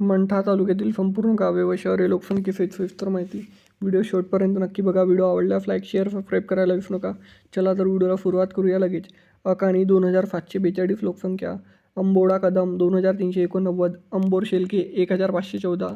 मंठा तालुक्यातील संपूर्ण गावे व शहरे लोकसंख्येचे सविस्तर माहिती. व्हिडिओ शेवटपर्यंत नक्की बघा. व्हिडिओ आवडल्यास लाईक शेअर सबस्क्राईब करायला विसरू नका. चला तर व्हिडिओला सुरुवात करूया लगेच. अकाणी दोन हजार सातशे बेचाळीस लोकसंख्या. अंबोडा कदम दोन हजार तीनशे एकोणनव्वद. अंबोर शेलके एक हजार पाचशे चौदा.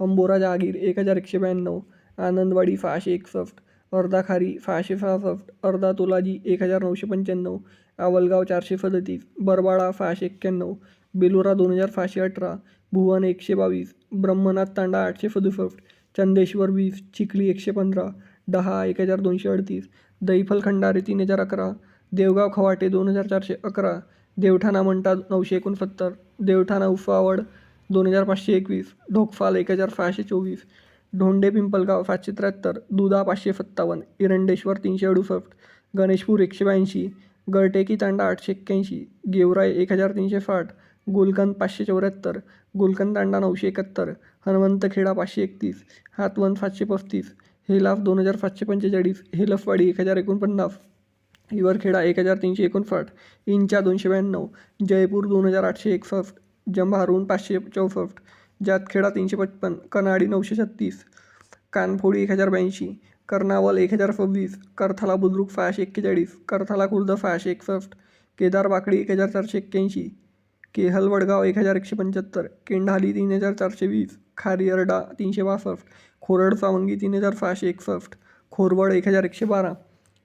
अंबोरा जहागीर एक हजार एकशे ब्याण्णव. आनंदवाडी सहाशे एकसष्ट. अर्धा खारी सहाशे सहासष्ट. अर्धा तोलाजी एक हजार नऊशे पंच्याण्णव. आवलगाव चारशे सदतीस. बरवाडा सहाशे एक्क्याण्णव. बेलोरा दोन हजार सहाशे अठरा. भुवन एकशे बावीस ब्रह्मनाथ तांडा आठशे सदुसष्ट चंदेश्वर वीस चिखली एकशे पंधरा दहा एक हजार दोनशे अडतीस दैफल खंडारे तीन हजार अकरा देवगाव खवाटे दोन हजार चारशे अकरा देवठाणा मंटा नऊशे एकोणसत्तर देवठाणा उफावड दोन हजार पाचशे एकवीस ढोकफाल एक हजार सहाशे चोवीस ढोंडे पिंपलगाव सातशे त्र्याहत्तर दुधा पाचशे सत्तावन्न इरंडेश्वर तीनशे अडुसष्ट गणेशपूर एकशे ब्याऐंशी गळटेकी तांडा आठशे एक्क्याऐंशी गेवराई एक हजार तीनशे साठ गुलकंद पाचशे चौऱ्याहत्तर गुलकंद तांडा नऊशे एकाहत्तर हनुमंतखेडा पाचशे एकतीस हातवन सातशे पस्तीस हेलाफ दोन हजार सातशे पंचेचाळीस हेलफवाडी एक हजार एकोणपन्नास हिवरखेडा एक हजार तीनशे एकोणसाठ इंचा दोनशे ब्याण्णव जयपूर दोन हजार आठशे एकसष्ट जंभारून पाचशे चौसष्ट जातखेडा तीनशे पचपन कनाडी नऊशे छत्तीस कानफोडी एक हजार ब्याऐंशी कर्नावल एक हजार सव्वीस करथाला बुद्रुक सहाशे एक्केचाळीस करथाला खुर्द सहाशे एकसष्ट केदार बाकडी एक हजार चारशे एक्क्याऐंशी केहल वडगाव एक हजार एकशे पंच्याहत्तर केंढाली तीन हजार चारशे वीस खारिअर्डा तीनशे बासष्ट खोरड सावंगी तीन हजार सहाशे एकसष्ट खोरवड एक हजार एकशे बारा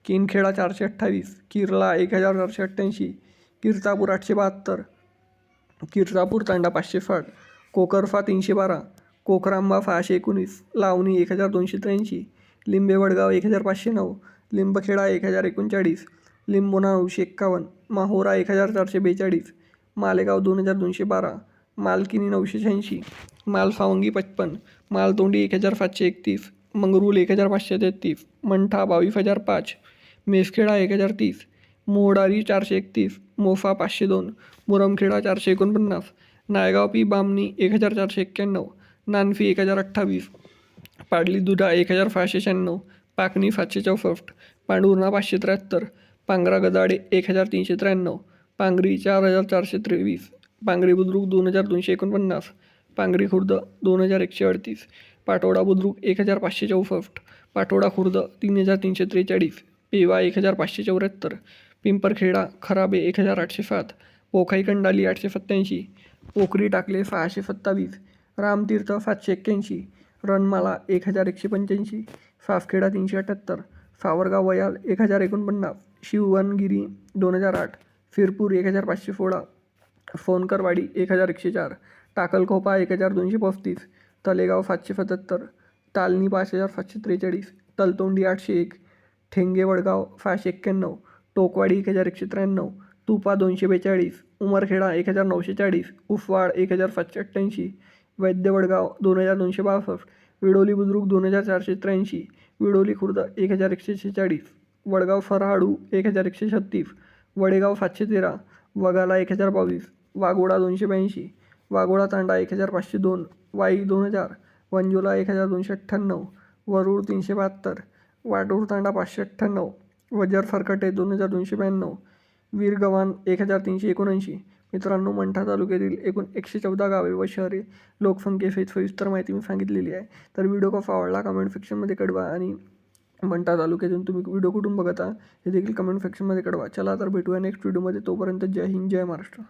केनखेडा चारशे अठ्ठावीस किर्ला एक हजार चारशे अठ्ठ्याऐंशी किर्तापूर आठशे बहात्तर किर्तापूर तांडा पाचशे साठ कोकरफा तीनशे बारा कोकरांबा सहाशे एकोणीस लावणी एक हजार दोनशे त्र्याऐंशी लिंबे वडगाव एक हजार पाचशे नऊ लिंबखेडा एक हजार एकोणचाळीस लिंबोना नऊशे एक्कावन्न माहोरा एक हजार चारशे बेचाळीस मालेगाव दोन हजार दोनशे बारा. मालकिनी नऊशे शहाऐंशी. मालसावंगी पचपन. मालतोंडी एक हजार सातशे एकतीस. मंगरूल एक हजार पाचशे तेहतीस. मंठा बावीस हजार पाच. मेसखेडा एक हजार तीस. मोडारी चारशे एकतीस. मोफा पाचशे दोन. मुरमखेडा चारशे एकोणपन्नास. नायगाव पी बामणी एक हजार चारशे एक्क्याण्णव. नानफी एक हजार अठ्ठावीस. पाडली दुधा एक हजार सहाशे शहाण्णव. पाकणी सातशे चौसष्ट. पांडुर्णा पाचशे त्र्याहत्तर. पांगरा गदाडे एक हजार तीनशे त्र्याण्णव. पांगरी चार हजार चारशे त्रेवीस. पांगरी बुद्रुक दोन हजार दोनशे एकोणपन्नास. पांगरी खुर्द दोन हजार एकशे अडतीस. पाटोडा बुद्रुक एक हजार पाचशे चौसष्ट. पाटोडा खुर्द तीन हजार तीनशे त्रेचाळीस. पेवा एक हजार पाचशे चौऱ्याहत्तर. पिंपरखेडा खराबे एक हजार आठशे सात. पोखाई कंडाली आठशे सत्त्याऐंशी. पोखरी टाकले सहाशे सत्तावीस. रामतीर्थ सातशे एक्क्याऐंशी. रणमाला एक हजार एकशे पंच्याऐंशी. सासखेडा तीनशे अठ्ठ्याहत्तर सावरगाव वयाल एक हजार एकोणपन्नास. शिववनगिरी दोन हजार आठ. फिरपूर एक हजार पाचशे सोळा सोनकरवाडी एक हजार एकशे चार टाकलखोपा एक हजार दोनशे पस्तीस तलेगाव सातशे सत्याहत्तर तालनी पाच हजार सातशे त्रेचाळीस तलतोंडी आठशे एक ठेंगे वडगाव सहाशे एक्क्याण्णव टोकवाडी एक हजार एकशे त्र्याण्णव तुपा दोनशे बेचाळीस उमरखेडा एक हजार नऊशे चाळीस उफवाड एक हजार सातशे अठ्ठ्याऐंशी वैद्य वडगाव दोन हजार दोनशे बासष्ट विडोली बुद्रुक दोन हजार चारशे त्र्याऐंशी विडोली खुर्द एक हजार एकशे शेहेचाळीस वडगाव फरहाडू एक हजार एकशे छत्तीस वडेगाव सातशे तेरा वगाला एक हजार बावीस वाघोडा दोनशे ब्याऐंशी वाघोडा तांडा एक हजार पाचशे दोन वाई दोन हजार वंजोला एक हजार दोनशे अठ्ठ्याण्णव वरूळ तीनशे बहात्तर वाटूर तांडा पाचशे अठ्ठ्याण्णव वजर सरकटे दोन हजार दोनशे ब्याण्णव वीरगव्हाण एक हजार तीनशे एकोणऐंशी. मित्रांनो मंठा तालुक्यातील एकूण एकशे चौदा गावे व शहरे लोकसंख्येसहित सविस्तर माहिती मी सांगितलेली आहे. तर व्हिडिओ कसा आवडला कमेंट सेक्शनमध्ये कळवा आणि मंठा तालुक्यातून तुम्ही व्हिडिओ कुठून बघता हे देखील कमेंट सेक्शनमध्ये कळवा. चला तर भेटूया नेक्स्ट व्हिडिओमध्ये तोपर्यंत जय हिंद जय महाराष्ट्र.